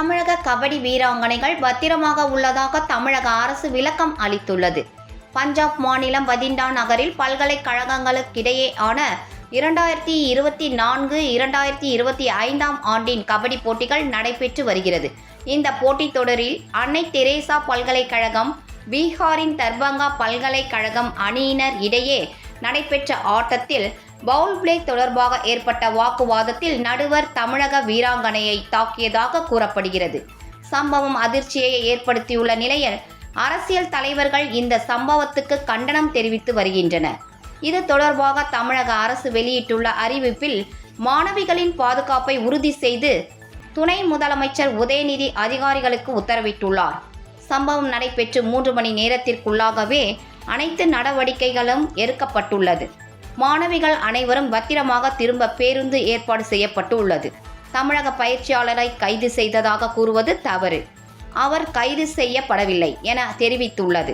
தமிழக கபடி வீராங்கனைகள் பத்திரமாக உள்ளதாக தமிழக அரசு விளக்கம் அளித்துள்ளது. பஞ்சாப் மாநிலம் பதிண்டா நகரில் பல்கலைக்கழகங்களுக்கிடையேயான இரண்டாயிரத்தி இருபத்தி நான்கு இரண்டாயிரத்தி இருபத்தி ஐந்தாம் ஆண்டின் கபடி போட்டிகள் நடைபெற்று வருகிறது. இந்த போட்டித் தொடரில் அன்னை தெரேசா பல்கலைக்கழகம் பீகாரின் தர்பங்கா பல்கலைக்கழகம் அணியினர் இடையே நடைபெற்ற ஆட்டத்தில் பவுல் பிளே தொடர்பாக ஏற்பட்ட வாக்குவாதத்தில் நடுவர் தமிழக வீராங்கனையை தாக்கியதாக கூறப்படுகிறது. சம்பவம் அதிர்ச்சியை ஏற்படுத்தியுள்ள நிலையில் அரசியல் தலைவர்கள் இந்த சம்பவத்துக்கு கண்டனம் தெரிவித்து வருகின்றனர். இது தொடர்பாக தமிழக அரசு வெளியிட்டுள்ள அறிவிப்பில் மாணவிகளின் பாதுகாப்பை உறுதி செய்து துணை முதலமைச்சர் உதயநிதி அதிகாரிகளுக்கு உத்தரவிட்டுள்ளார். சம்பவம் நடைபெற்று மூன்று மணி நேரத்திற்குள்ளாகவே அனைத்து நடவடிக்கைகளும் எடுக்கப்பட்டுள்ளது. மாணவிகள் அனைவரும் பத்திரமாக திரும்ப பேருந்து ஏற்பாடு செய்யப்பட்டு உள்ளது தமிழக பயிற்சியாளரை கைது செய்ததாக கூறுவது தவறு. அவர் கைது செய்யப்படவில்லை என தெரிவித்துள்ளது.